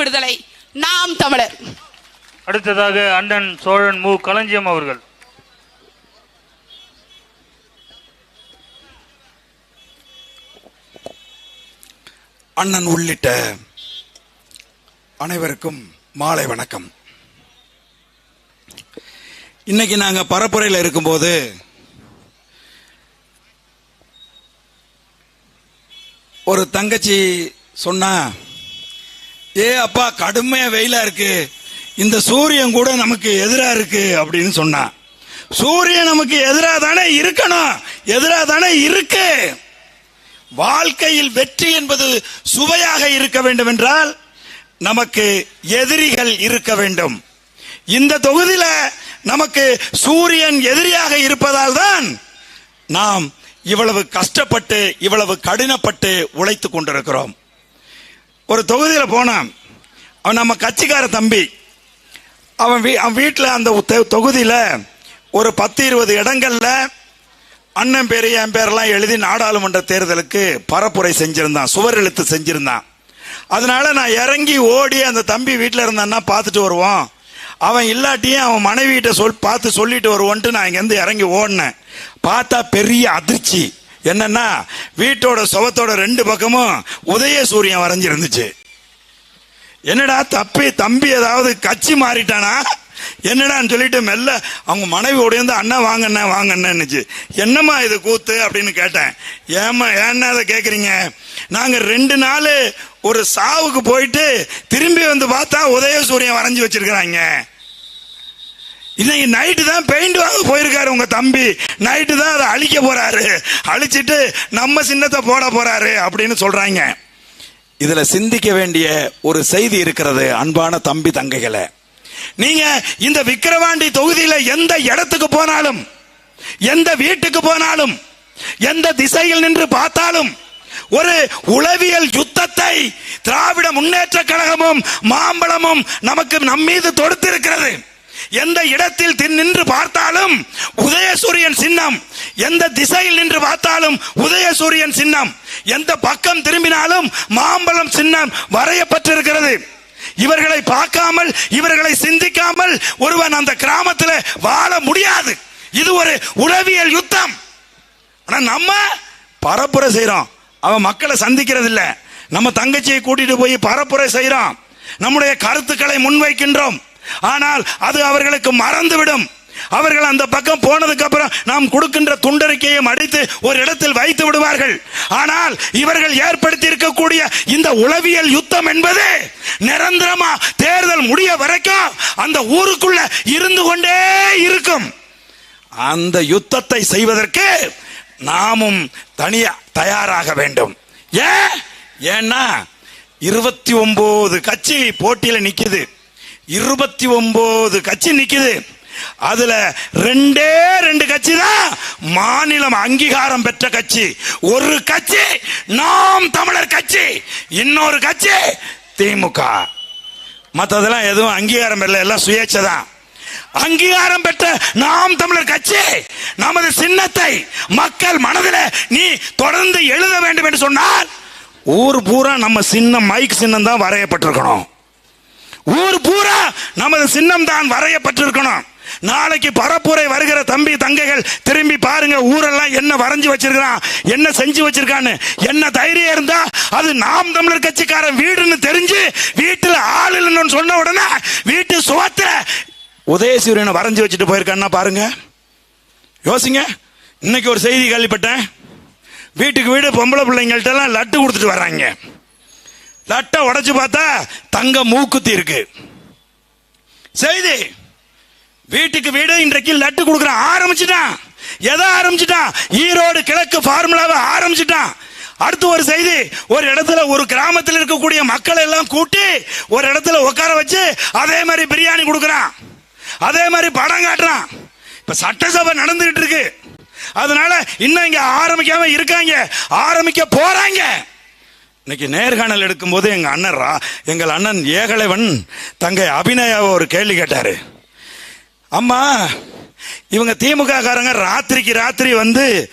விடுதலை. நாம் தமிழர். அடுத்ததாக அண்ணன் சோழன் மு. களஞ்சியம் அவர்கள். அண்ணன் உள்ளிட்ட அனைவருக்கும் மாலை வணக்கம். இன்னைக்கு நாங்க பரப்புரையில் இருக்கும்போது ஒரு தங்கச்சி சொன்னா ஏ அப்பா கடுமையா வெயிலா இருக்கு. இந்த சூரியன் கூட நமக்கு எதிரா இருக்கு அப்படின்னு சொன்னான் சூரியன் நமக்கு எதிரா தானே இருக்கணும். எதிரா தானே இருக்கு. வாழ்க்கையில் வெற்றி என்பது சுவையாக இருக்க வேண்டும் என்றால் நமக்கு எதிரிகள் இருக்க வேண்டும். இந்த தொகுதியில நமக்கு சூரியன் எதிரியாக இருப்பதால் தான் நாம் இவ்வளவு கஷ்டப்பட்டு இவ்வளவு கடினப்பட்டு உழைத்துக் கொண்டிருக்கிறோம். ஒரு தொகுதியில் போனான். அவன் நம்ம கட்சிக்கார தம்பி. அவன் வீ அவன் வீட்டில் அந்த தொ- ஒரு பத்து இருபது இடங்களில் அண்ணன் பேர் என் பேரெல்லாம் எழுதி நாடாளுமன்ற தேர்தலுக்கு பரப்புரை செஞ்சுருந்தான். சுவர் எழுத்து செஞ்சிருந்தான். அதனால நான் இறங்கி ஓடி அந்த தம்பி வீட்டில் இருந்தான்னா பார்த்துட்டு வருவோம் அவன் இல்லாட்டியும் அவன் மனைவிகிட்ட சொல் பார்த்து சொல்லிட்டு வருவோன்ட்டு நான் இங்கேருந்து இறங்கி ஓடினேன். பார்த்தா பெரிய அதிர்ச்சி. என்னன்னா வீட்டோட சுவத்தோட ரெண்டு பக்கமும் உதய சூரியன் வரைஞ்சிருந்துச்சு. என்னடா தப்பி தம்பி ஏதாவது கட்சி மாறிட்டானா? என்னடான்னு சொல்லிட்டு மெல்ல அவங்க மனைவி உடையந்து அண்ணா வாங்கண்ணா வாங்கண்ணன்னுச்சு என்னம்மா இது கூத்து? அப்படின்னு கேட்டேன். ஏம்மா ஏன்னா அதை கேட்குறீங்க நாங்கள் ரெண்டு நாள் ஒரு சாவுக்கு போயிட்டு திரும்பி வந்து பார்த்தா உதய சூரியன் வரைஞ்சி வச்சிருக்கிறாங்க. இன்னைக்கு நைட்டு தான் பெயிண்ட் வாங்க போயிருக்காரு உங்க தம்பி. நைட்டு தான் அதை அழிக்க போறாரு. அழிச்சிட்டு நம்ம சின்னத்தை போட போறாரு அப்படின்னு சொல்றாங்க. இதுல சிந்திக்க வேண்டிய ஒரு செய்தி இருக்கிறது அன்பான தம்பி தங்கைகளை. நீங்க இந்த விக்கிரவாண்டி தொகுதியில எந்த இடத்துக்கு போனாலும் எந்த வீட்டுக்கு போனாலும் எந்த திசையில் நின்று பார்த்தாலும் ஒரு உளவியல் யுத்தத்தை திராவிட முன்னேற்ற கழகமும் மாம்பழமும் நமக்கு நம்மீது தொடுத்திருக்கிறது. எந்த இடத்தில் நின்று பார்த்தாலும் உதயசூரியன் சின்னம். எந்த திசையில் நின்று பார்த்தாலும் உதயசூரியன் சின்னம். எந்த பக்கம் திரும்பினாலும் மாம்பழம் சின்னம் வரையப்பட்டிருக்கிறது. இவர்களை பார்க்காமல் இவர்களை சிந்திக்காமல் ஒருவன் அந்த கிராமத்தில் வாழ முடியாது. இது ஒரு உளவியல் யுத்தம். ஆனா நம்ம பரப்புரை செய்கிறோம் அவன் மக்களை சந்திக்கிறதில்ல. நம்ம தங்கச்சியை கூட்டிட்டு போய் பரப்புரை செய்கிறோம் நம்முடைய கருத்துக்களை முன்வைக்கின்றோம். ஆனால் அது அவர்களுக்கு மறந்துவிடும். அவர்கள் அந்த பக்கம் போனதுக்கு அப்புறம் நாம் கொடுக்கின்ற துண்டறிக்கையை அடித்து ஒரு இடத்தில் வைத்து விடுவார்கள். ஆனால் இவர்கள் ஏற்படுத்தி இருக்கக்கூடிய இந்த உளவியல் யுத்தம் என்பது நிரந்தரமா தேர்தல் முடிய வரைக்கும் அந்த ஊருக்குள்ள இருந்து கொண்டே இருக்கும். அந்த யுத்தத்தை செய்வதற்கு நாமும் தனியா தயாராக வேண்டும். ஏன்? ஏன்னா இருபத்தி ஒன்பது கட்சி போட்டியில நிக்குது. இருபத்தி ஒன்பது கட்சி நிக்குது. அதுல ரெண்டே ரெண்டு கட்சி தான் மாநிலம் அங்கீகாரம் பெற்ற கட்சி. ஒரு கட்சி நாம் தமிழர் கட்சி. இன்னொரு கட்சி திமுக. மற்றதெல்லாம் எதுவும் அங்கீகாரம் இல்லை எல்லாம் சுயேட்சை தான். அங்கீகாரம் பெற்ற நாம் தமிழர் கட்சி நமது சின்னத்தை மக்கள் மனதில் நீ தொடர்ந்து எழுத வேண்டும் என்று சொன்னால் ஊர் பூரா நம்ம சின்னம் மைக் சின்னம் தான் வரையப்பட்டிருக்கணும். ஊர் பூரா நமது சின்னம் தான் வரையப்பட்டிருக்கணும். நாளைக்கு பரப்புரை வருகிற தம்பி தங்கைகள் திரும்பி பாருங்க ஊரெல்லாம் என்ன வரைஞ்சு வச்சிருக்கான் என்ன செஞ்சு வச்சிருக்கான்னு. என்ன தைரியம் இருந்தா அது நாம் தமிழர் கட்சிக்காரன் வீடுன்னு தெரிஞ்சு வீட்டில் ஆள் இல்லைன்னு சொன்ன உடனே வீட்டு சுவத்துல உதயசூரியனை வரைஞ்சு வச்சுட்டு போயிருக்கான்னா பாருங்க. யோசிங்க. இன்னைக்கு ஒரு செய்தி கேள்விப்பட்டேன். வீட்டுக்கு வீடு பொம்பளை பிள்ளைங்கள்ட்ட எல்லாம் லட்டு கொடுத்துட்டு வர்றாங்க. லட்டை உடைச்சு பார்த்தா தங்க மூக்குத்தி இருக்கு. செய்தி. வீட்டுக்கு வீடு இன்றைக்கு லட்டு கொடுக்குறான் ஆரம்பிச்சிட்டான். எதை ஆரம்பிச்சிட்டான்? ஈரோடு கிழக்கு ஃபார்முலாவை ஆரம்பிச்சிட்டான். அடுத்து ஒரு செய்தி. ஒரு இடத்துல ஒரு கிராமத்தில் இருக்கக்கூடிய மக்களை எல்லாம் கூட்டி ஒரு இடத்துல உட்கார வச்சு அதே மாதிரி பிரியாணி கொடுக்குறான். அதே மாதிரி படம் காட்டுறான். இப்ப சட்டசபை நடந்துகிட்டு இருக்கு. அதனால இன்னும் இங்க ஆரம்பிக்காம இருக்காங்க. ஆரம்பிக்க போறாங்க. இன்னைக்கு நேர்காணல் எடுக்கும்போது எங்கள் அண்ணன் ரா- எங்கள் அண்ணன் ஏகலைவன் தங்கை அபிநயாவை ஒரு கேள்வி கேட்டார். அம்மா இவங்க திமுக காரங்க ராத்திரிக்கு ராத்திரி வந்து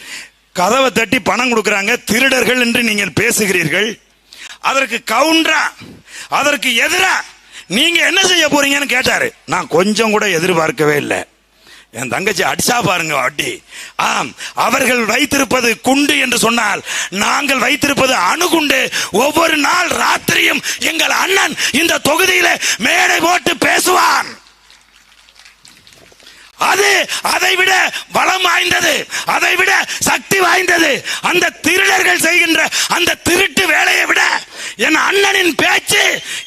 கதவை தட்டி பணம் கொடுக்குறாங்க திருடர்கள் என்று நீங்கள் பேசுகிறீர்கள். அதற்கு கவுண்டரா அதற்கு எதிரா நீங்க என்ன செய்ய போறீங்கன்னு கேட்டாரு. நான் கொஞ்சம் கூட எதிர்பார்க்கவே இல்லை. என் தங்கச்சி அடிச்சா பாருங்க அடி. ஆம் அவர்கள் வைத்திருப்பது குண்டு என்று சொன்னால் நாங்கள் வைத்திருப்பது அணுகுண்டு. ஒவ்வொரு நாள் ராத்திரியும் எங்கள் அண்ணன் இந்த தொகுதியில மேடை போட்டு பேசுவான். அது அதை விட பலம் வாய்ந்தது அதை விட சக்தி வாய்ந்தது. அந்த திருடர்கள் செய்கின்ற அந்த திருட்டு வேலையை விட என் அண்ணனின் பேச்சு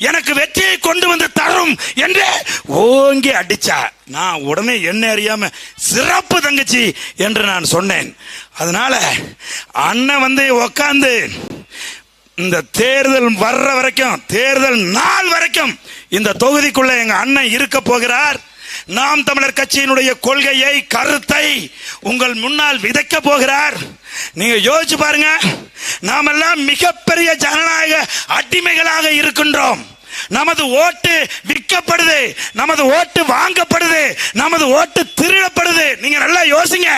எனக்கு வெற்றியை கொண்டு வந்து தரும் என்று ஓங்கி அடிச்சா. நான் உடனே என்ன அறியாம சிறப்பு தங்கச்சி என்று நான் சொன்னேன். அதனால அண்ணன் வந்து உக்காந்து இந்த தேர்தல் வர்ற வரைக்கும் தேர்தல் நாள் வரைக்கும் இந்த தொகுதிக்குள்ள எங்க அண்ணன் இருக்க போகிறார். நாம் தமிழர் கட்சியினுடைய கொள்கையை கருத்தை உங்கள் முன்னால் விதைக்க போகிறார். நீங்க யோசிச்சு பாருங்க நாமெல்லாம் மிகப்பெரிய ஜனநாயக அடிமைகளாக இருக்கின்றோம். நமது ஓட்டு விற்கப்படுது. நமது ஓட்டு வாங்கப்படுது. நமது ஓட்டு திருடப்படுது. நீங்க நல்லா யோசிங்க.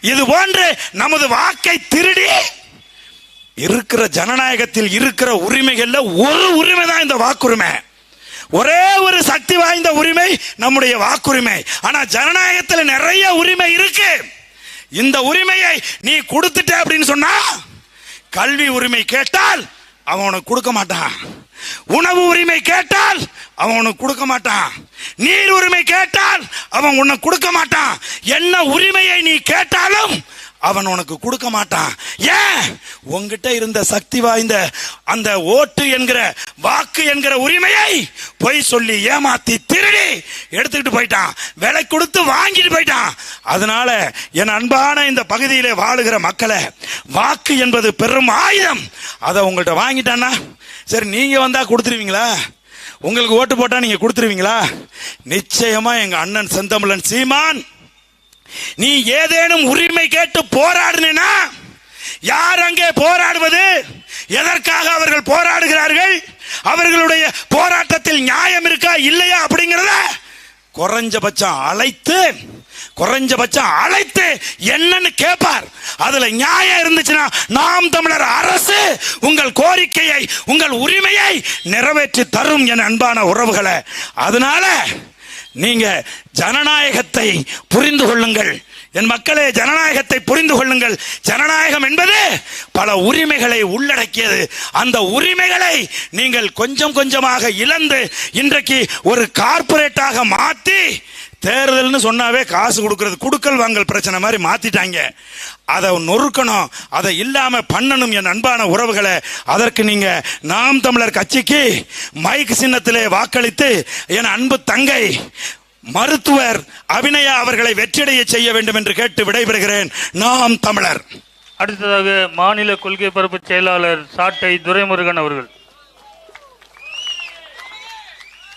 இது போன்று நமது வாக்கை திருடி இருக்கிற ஜனநாயகத்தில் இருக்கிற உரிமைகள்ல ஒரு உரிமை தான் இந்த வாக்குரிமை. ஒரே ஒரு சக்தி வாய்ந்த உரிமை நம்முடைய வாக்குரிமை. ஆனா ஜனநாயகத்தில் நிறைய உரிமை இருக்கு. இந்த உரிமையை நீ கொடுத்துட்ட அப்படின்னு சொன்னா கல்வி உரிமை கேட்டால் அவன் உனக்கு கொடுக்க மாட்டான். உணவு உரிமை கேட்டால் அவன் உனக்கு கொடுக்க மாட்டான். நீர் உரிமை கேட்டால் அவன் உன்னை கொடுக்க மாட்டான். என்ன உரிமையை நீ கேட்டாலும் அவன் உனக்கு கொடுக்க மாட்டான். ஏன்? உங்ககிட்ட இருந்த சக்தி வாய்ந்த அந்த ஓட்டு என்கிற வாக்கு என்கிற உரிமையை பொய் சொல்லி ஏமாத்தி திருடி எடுத்துக்கிட்டு போயிட்டான். விலை கொடுத்து வாங்கிட்டு போயிட்டான். அதனால என் அன்பான இந்த பகுதியிலே வாழுகிற மக்களை வாக்கு என்பது பெரும் ஆயுதம். அதை உங்கள்கிட்ட வாங்கிட்டான்னா சரி நீங்க வந்தா கொடுத்துருவீங்களா? உங்களுக்கு ஓட்டு போட்டா நீங்க கொடுத்துருவீங்களா? நிச்சயமா எங்க அண்ணன் செந்தமிழன் சீமான் நீ ஏதேனும் உரிமை கேட்டு போராடினா யார் அங்கே போராடுவது? எதற்காக அவர்கள் போராடுகிறார்கள்? அவர்களுடைய போராட்டத்தில் நியாயம் இருக்கா இல்லையா அப்படிங்கிறத குறைஞ்சபட்சம் அழைத்து குறைஞ்சபட்சம் அழைத்து என்னன்னு கேட்பார் அதுல நியாயம் இருந்துச்சுன்னா நாம் தமிழர் அரசு உங்கள் கோரிக்கையை உங்கள் உரிமையை நிறைவேற்றி தரும் என் அன்பான உறவுகளை. அதனால நீங்க ஜனநாயகத்தை புரிந்து கொள்ளுங்கள். என் மக்களே ஜனநாயகத்தை புரிந்து கொள்ளுங்கள். ஜனநாயகம் என்பது பல உரிமைகளை உள்ளடக்கியது. அந்த உரிமைகளை நீங்கள் கொஞ்சம் கொஞ்சமாக இழந்து இன்றைக்கு ஒரு கார்ப்பரேட்டாக மாற்றி தேர்தல்னு சொன்னாவே காசு கொடுக்கறது குடுக்கல் வாங்கல் பிரச்சனை மாதிரி மாத்திட்டாங்க. அதை நொறுக்கணும் அதை இல்லாம பண்ணணும் என் அன்பான உறவுகளை. அதற்கு நீங்க நாம் தமிழர் கட்சிக்கு மைக் சின்னத்திலே வாக்களித்து என் அன்பு தங்கை மருத்துவர் அபிநயா அவர்களை வெற்றிடைய செய்ய வேண்டும் என்று கேட்டு விடைபெறுகிறேன். நாம் தமிழர். அடுத்ததாக மாநில கொள்கை பரப்பு செயலாளர் சாட்டை துரைமுருகன் அவர்கள்.